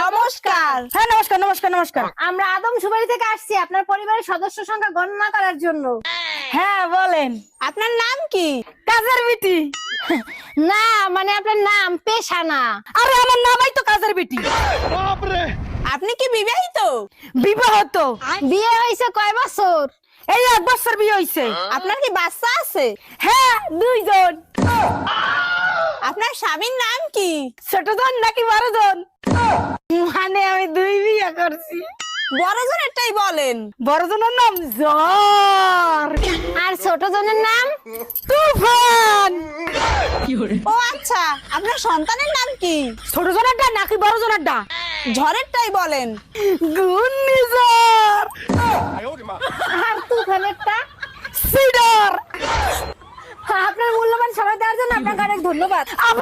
নমস্কার। হ্যাঁ নমস্কার নমস্কার নমস্কার। আমরা আদম সুবাড়ি থেকে আসছি আপনার পরিবারের সদস্য সংখ্যা গণনা করার জন্য। হ্যাঁ বলেন। আপনার নাম কি? কাজের বিটি। না মানে আপনার নাম পেশা না আরে আমার নামই তো কাজের বিটি। আপনি কি বিবাহিত? বিবাহ তো বিয়ে হয়েছে কয় বছর? এই এক বছর বিয়ে হইছে। আপনার কি বাচ্চা আছে? হ্যাঁ দুইজন। আপনার স্বামীর নাম কি? ছোট জন নাকি বড় জন মানে আমি দুই বিয়ে করছি। বড় জনেরটাই বলেন। বড় জনের নাম জ্বর। আর ছোট জনের নাম? তুফান। ও আচ্ছা আপনার সন্তানের নাম কি? ছোট জনেরটা নাকি বড় জনেরটা ঝড়েরটাই বলেন। ঘূর্ণিঝড়। আর তুফানেরটা সিডর। আপনার মূল্যবান সময় দেওয়ার জন্য আপনাকে অনেক ধন্যবাদ।